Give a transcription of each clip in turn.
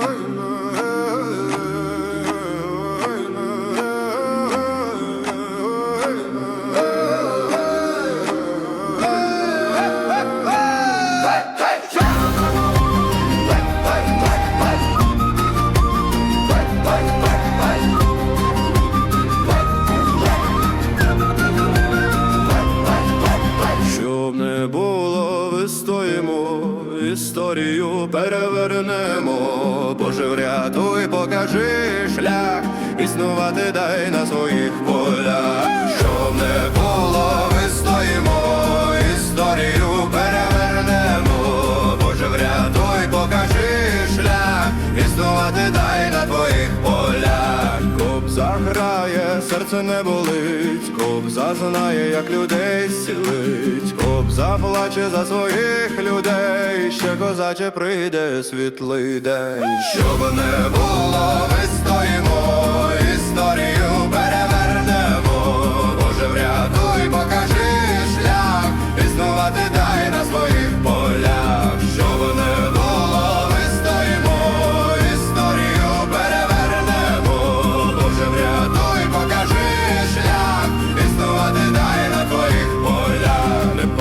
Щоб історію перевернемо. Боже, врятуй, покажи шлях, існувати дай на своїх полях. Щоб не було, серце не болить, кобза знає, як людей сілить, кобза плаче за своїх людей, ще козаче прийде світлий день. Щоб не було,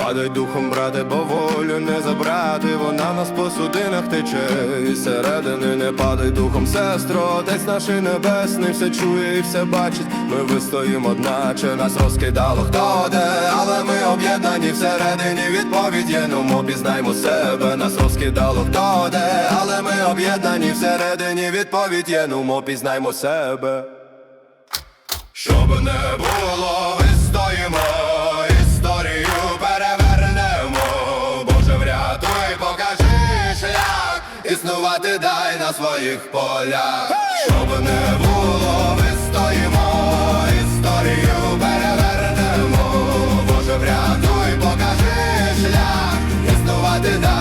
падай духом, брате, бо волю не забрати, вона нас по судинах тече. І середини не падай духом, сестро, Отець наш небесний все чує і все бачить. Ми вистоїмо, одначе нас розкидало хто де, але ми об'єднані всередині відповідь є, ну ми пізнаймо себе, нас розкидало хто де, але ми об'єднані всередині відповідь є, ну ми пізнаймо себе. Щоб не було, існувати дай на своїх полях, hey! щоб не було, ми стоїмо, історію перевернемо, Боже, врятуй, покажи шлях, існувати дай.